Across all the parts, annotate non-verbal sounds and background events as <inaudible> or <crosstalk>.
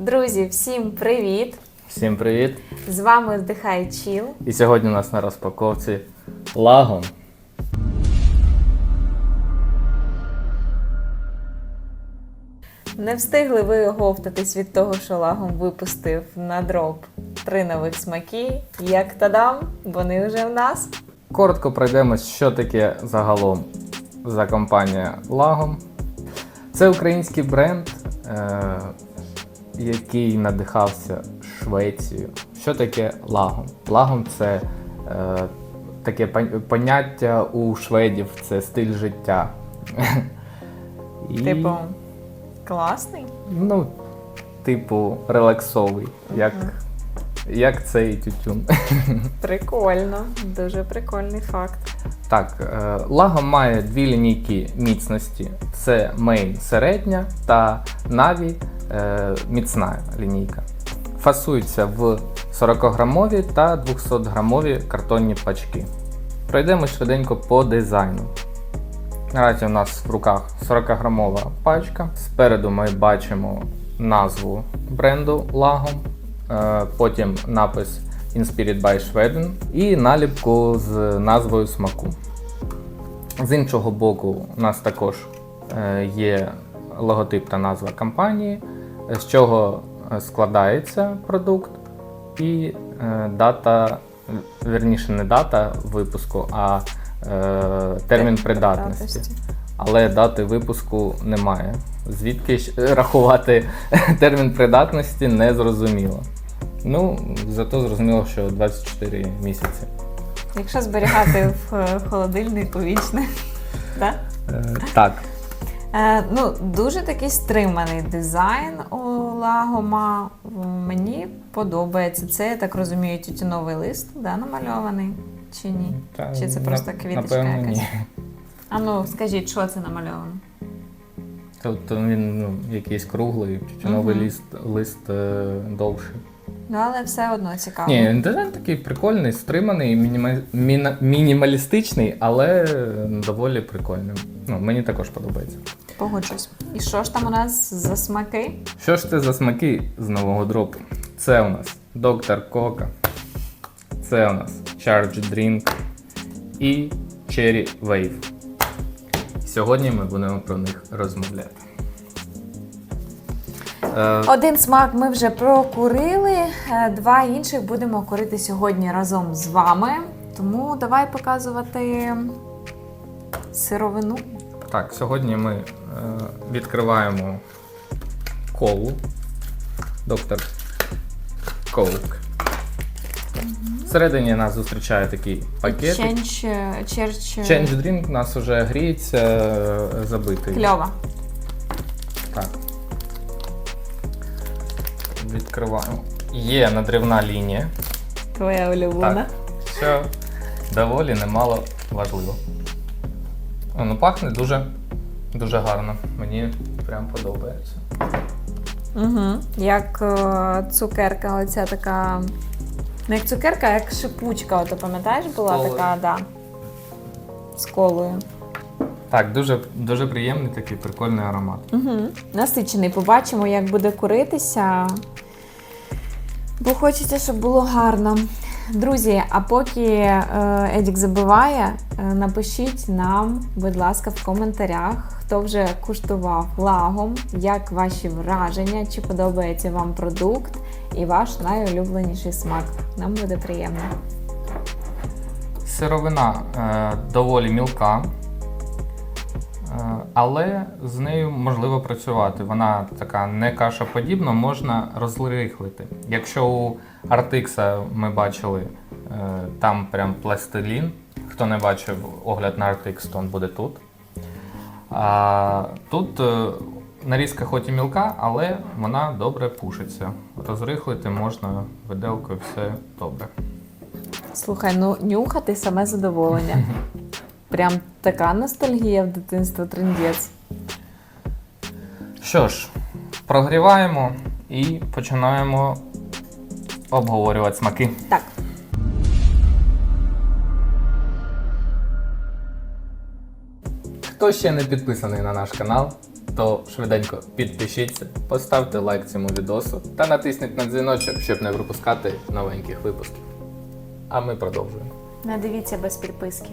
Друзі, всім привіт! Всім привіт! З вами Вдихай Чіл. І сьогодні у нас на розпаковці лагом. Не встигли ви оговтатись від того, що лагом випустив на дроп три нових смаки. Як тадам, вони вже в нас. Коротко пройдемось, що таке загалом за компанія Лагом. Це український бренд, е- який надихався Швецією. Що таке лагом? Лагом це е- таке поняття у шведів, це стиль життя. І, Типу, класний. Ну, типу, релаксовий, як, як цей тютюн. <laughs> Прикольно, дуже прикольний факт. Так, е, Лагом має дві лінійки міцності: це Main середня та е, міцна лінійка. Фасуються в 40-грамові та 200-грамові картонні пачки. Пройдемо швиденько по дизайну. Наразі у нас в руках 40-грамова пачка. Спереду ми бачимо назву бренду Лагом, е, потім напис Inspired by Schweden і наліпку з назвою смаку. З іншого боку, у нас також е, є логотип та назва компанії, е, з чого е, складається продукт, і е, дата, вірніше, не дата випуску, а е, термін придатності. Але дати випуску немає. Звідки е, рахувати <laughs> термін придатності не зрозуміло. Ну, зато зрозуміло, що 24 місяці. Якщо зберігати в е, холодильнику вічне. <laughs> Так? Е, так, Е, ну, дуже такий стриманий дизайн у лагома. Мені подобається. Це, я так розумію, тютюновий лист, да, намальований чи ні? Та, Чи це просто квіточка напевно, якась? Ні. А ну, скажіть, що це намальовано? Тобто він ну, якийсь круглий, тютюновий Мгм. лист, лист е, довший. Ну, але все одно цікаво. Ні, дизайн такий прикольний, стриманий, мініма... міна- мінімалістичний, але доволі прикольний. Ну, мені також подобається. Погоджусь. І що ж там у нас за смаки? Що ж це за смаки з нового дропу? Це у нас Доктор Кока, це у нас Charge Drink і Cherry Wave. Сьогодні ми будемо про них розмовляти. Е, Один смак ми вже прокурили, е, два інших будемо курити сьогодні разом з вами. Тому давай показувати сировину. Так, сьогодні ми відкриваємо колу. Доктор Коук. Всередині нас зустрічає такий пакет. Ченч, черч, Change Drink у нас вже гріється, е, забитий. кльова. Так. Відкриваємо. Є надривна лінія. Твоя улюблена. Так. Що доволі немало важливо. О, ну пахне дуже, дуже гарно. Мені прям подобається. Угу. Як е, цукерка, оця така. Не як цукерка, а як шипучка, ото пам'ятаєш, була Колою. така, да. З колою. Так, дуже, дуже приємний такий прикольний аромат. Угу. Насичений. Побачимо, як буде куритися. Бо хочеться, щоб було гарно. Друзі, а поки е, Едік забиває, е, напишіть нам, будь ласка, в коментарях, хто вже куштував лагом, як ваші враження, чи подобається вам продукт і ваш найулюбленіший смак. Нам буде приємно. Сировина е, доволі мілка, е, але з нею можливо працювати. Вона така не кашаподібна, можна розрихлити. Якщо у Артикса ми бачили е, там прям пластилін, хто не бачив огляд на Артикс, то він буде тут. А тут е, нарізка хоч і мілка, але вона добре пушиться. Розрихлити можна виделкою, все добре. Слухай, ну нюхати саме задоволення. <laughs> Прям така ностальгія в дитинство трендець. Що ж, прогріваємо і починаємо обговорювати смаки. Так. Хто ще не підписаний на наш канал, то швиденько підпишіться, поставте лайк цьому відосу та натисніть на дзвіночок, щоб не пропускати новеньких випусків. А ми продовжуємо. Не дивіться без підписки.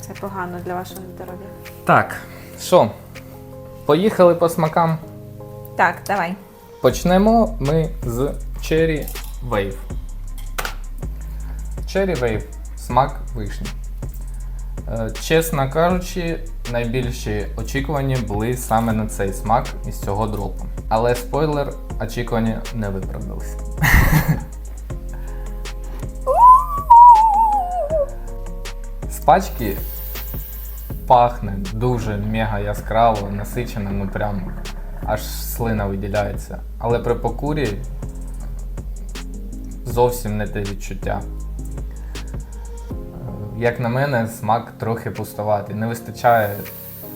Це погано для вашого здоров'я. Так, що, поїхали по смакам. Так, давай. Почнемо ми з Cherry Wave. Cherry Wave смак вишні. Е, Чесно кажучи, найбільші очікування були саме на цей смак із цього дропу. Але спойлер, очікування не виправдалися. З пачки пахне дуже мега яскраво, насичено, ну прям аж слина виділяється. Але при покурі зовсім не те відчуття. Е, Як на мене, смак трохи пустуватий. Не вистачає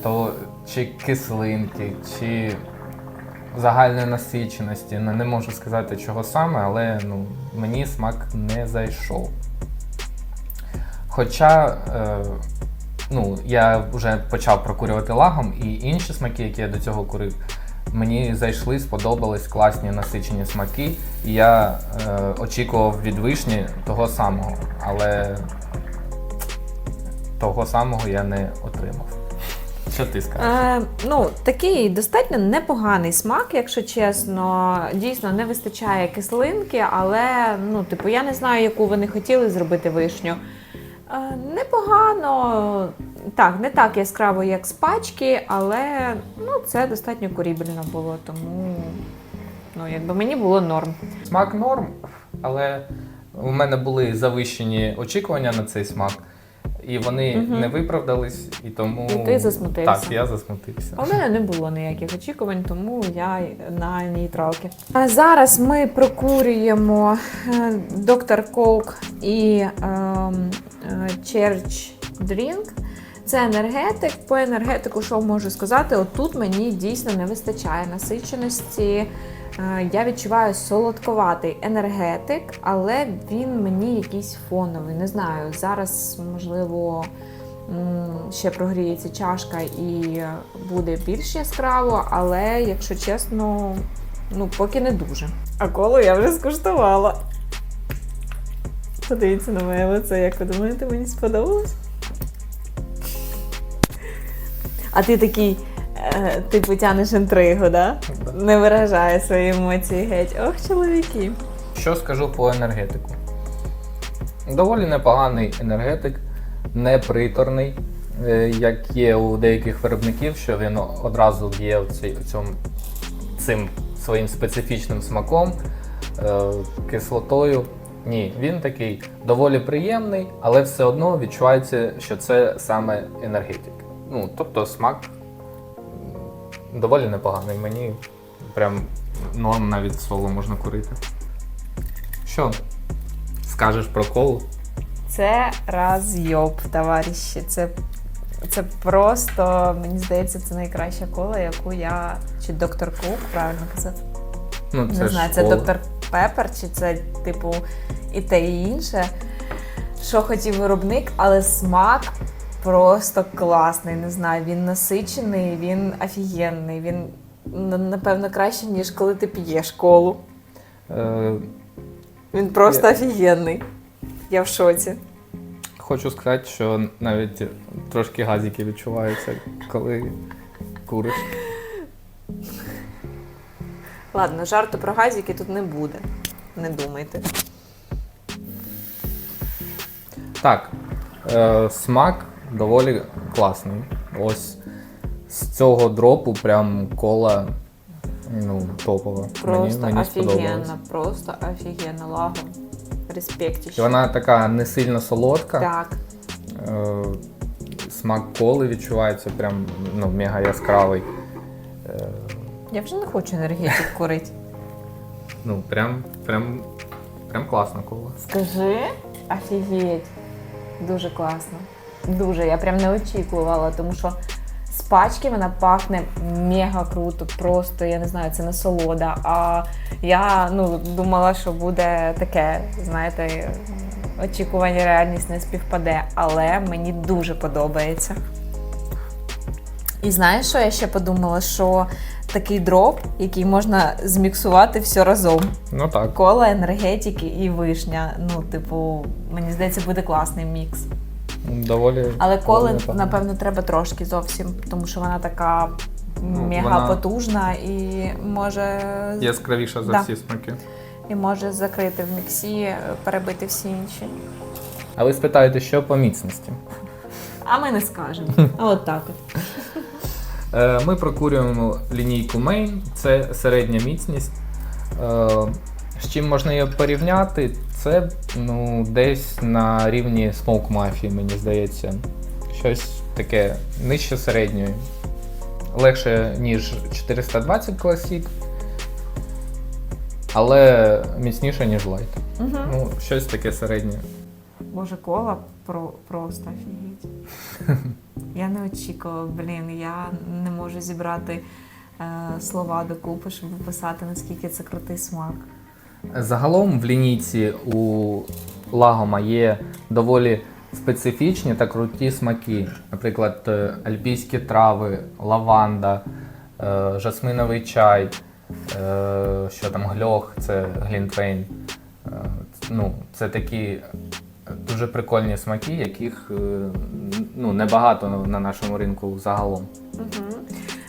то чи кислинки, чи загальної насиченості. Не можу сказати, чого саме, але ну, мені смак не зайшов. Хоча е, ну, я вже почав прокурювати лагом, і інші смаки, які я до цього курив, мені зайшли, сподобались класні насичені смаки. І я е, очікував від вишні того самого, але того самого я не отримав. Що ти скажеш? Е, ну, такий достатньо непоганий смак, якщо чесно. Дійсно, не вистачає кислинки, але ну, типу, я не знаю, яку вони хотіли зробити вишню. Е, непогано, так, не так яскраво, як з пачки, але ну, це достатньо курібельно було, тому ну, якби мені було норм. Смак норм, але у мене були завищені очікування на цей смак, і вони Мгм. не виправдались, і тому. І ти засмутився. Так, я засмутився. У мене не було ніяких очікувань, тому я на нейтралки. А зараз ми прокурюємо е, Доктор Коук і ем, е, Church Drink. Це енергетик. По енергетику, що можу сказати, отут мені дійсно не вистачає насиченості. Е, Я відчуваю солодковатий енергетик, але він мені якийсь фоновий. Не знаю, зараз можливо ще прогріється чашка і буде більш яскраво, але якщо чесно, ну поки не дуже. А коло я вже скуштувала. Подивіться на моє лице, як ви думаєте, мені сподобалось? А ти такий, е, типу, тянеш інтригу, да? Не виражає свої емоції геть. Ох, чоловіки. Що скажу по енергетику? Доволі непоганий енергетик, не приторний, е, як є у деяких виробників, що він одразу б'є цим своїм специфічним смаком, е, кислотою. Ні, він такий доволі приємний, але все одно відчувається, що це саме енергетик. Ну, тобто смак доволі непоганий. Мені прям норм навіть соло можна курити. Що скажеш про колу? Це розйоб, товариші. Це, це просто, мені здається, це найкраща кола, яку я. Чи доктор Кук, правильно казати? Ну, Не ж знаю, це доктор Пеппер, чи це, типу, і те, і інше. Що хотів виробник, але смак просто класний. Не знаю, він насичений, він офігенний. Він напевно краще, ніж коли ти п'єш колу. Е, Він просто Я- офігенний. Я в шоці. хочу сказати, що навіть трошки газики відчуваються, коли куриш. Ладно, жарту про газики тут не буде. Не думайте. Так, е, смак доволі класний. Ось з цього дропу прям кола ну, топова. Просто мені, мені офігенно, просто офігенно. Лагом. Респектіще. Вона така не сильно солодка. Так. Е, смак коли відчувається, прям ну, мега яскравий. Е, Я вже не хочу енергетик курити. ну, прям, прям, прям класна кола. Скажи, офігеть. Дуже класно. Дуже. Я прям не очікувала, тому що з пачки вона пахне мега круто. Просто я не знаю, це насолода. А я ну, думала, що буде таке, знаєте, очікування, реальність не співпаде. Але мені дуже подобається. І знаєш, що я ще подумала? Що такий дроп, який можна зміксувати все разом. Ну так. Кола, енергетики і вишня. Ну, типу, мені здається, буде класний мікс. Доволі. Але коли, напевно, треба трошки зовсім, тому що вона така Ну, мега вона- потужна і може Яскравіша за Да. всі смаки. і може закрити в міксі, е, перебити всі інші. А ви спитаєте, що по міцності? А ми не скажемо. А <laughs> от так от. Е, Ми прокурюємо лінійку Main, це середня міцність. Чим можна її порівняти? Це ну, десь на рівні Smoke Mafia, мені здається. Щось таке нижче середньої. Легше, ніж 420 Classic, але міцніше, ніж Light. Угу. Ну, щось таке середнє. Боже, кола про, просто офігеть. <laughs> Я не очікувала, блін, я не можу зібрати е, слова докупи, щоб описати, наскільки це крутий смак. Загалом в лінійці у лагома є доволі специфічні та круті смаки. Наприклад, е, альпійські трави, лаванда, е, жасминовий чай, е, що там гльох, це глінтвейн. Ну, це такі дуже прикольні смаки, яких ну, небагато на нашому ринку загалом. Угу.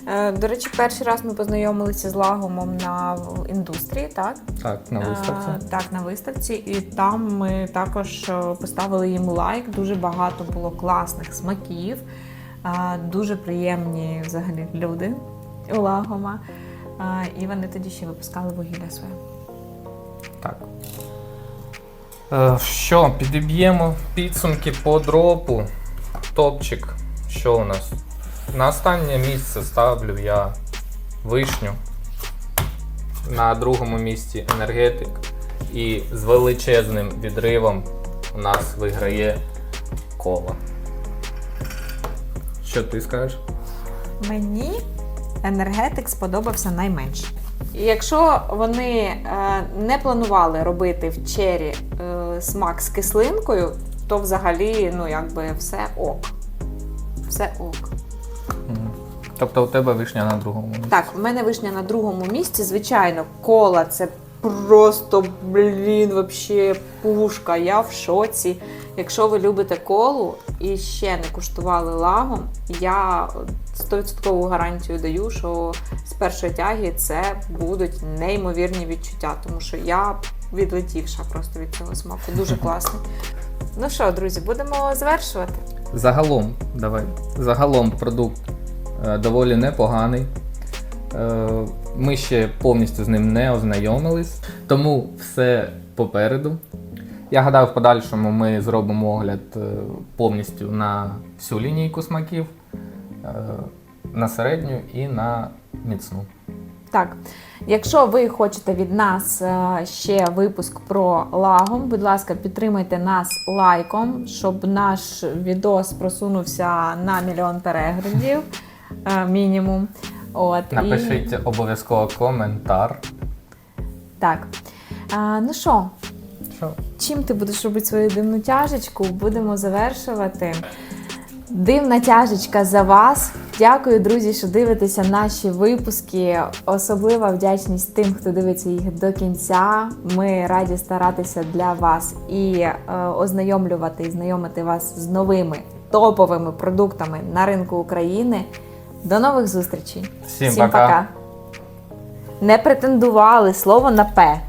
Е, до речі, перший раз ми познайомилися з лагомом на індустрії, так? Так, на виставці. Е, так, на виставці. І там ми також е, поставили їм лайк. Дуже багато було класних смаків. Дуже приємні взагалі люди у лагома. І вони тоді ще випускали вугілля своє. Так. Що, підіб'ємо підсумки по дропу. Топчик. Що у нас? На останнє місце ставлю я вишню. На другому місці енергетик. І з величезним відривом у нас виграє кола. Що ти скажеш? Мені енергетик сподобався найменше. І Якщо вони е, не планували робити в чері е, смак з кислинкою, то взагалі ну якби все ок. Все ок. Тобто у тебе вишня на другому місці. Так, в мене вишня на другому місці. Звичайно, кола це просто, блін, вообще пушка. Я в шоці. Якщо ви любите колу і ще не куштували лагом, я 100% гарантію даю, що з першої тяги це будуть неймовірні відчуття, тому що я відлетівша просто від цього смаку. Дуже <laughs> класний. Ну що, друзі, будемо завершувати. Загалом, давай. Загалом продукт доволі непоганий. Е, ми ще повністю з ним не ознайомились, тому все попереду. Я гадаю, в подальшому ми зробимо огляд е, повністю на всю лінійку смаків, е, на середню і на міцну. Так, якщо ви хочете від нас е, ще випуск про лагом, будь ласка, підтримайте нас лайком, щоб наш відос просунувся на мільйон переглядів е, мінімум. От, і- Напишіть обов'язково коментар. Так. А, ну що, Що? чим ти будеш робити свою дивну тяжечку? Будемо завершувати. Дивна тяжечка за вас. Дякую, друзі, що дивитеся наші випуски. Особлива вдячність тим, хто дивиться їх до кінця. Ми раді старатися для вас і е, ознайомлювати і знайомити вас з новими топовими продуктами на ринку України. До нових зустрічей! Всім пока. Не претендували слово на П.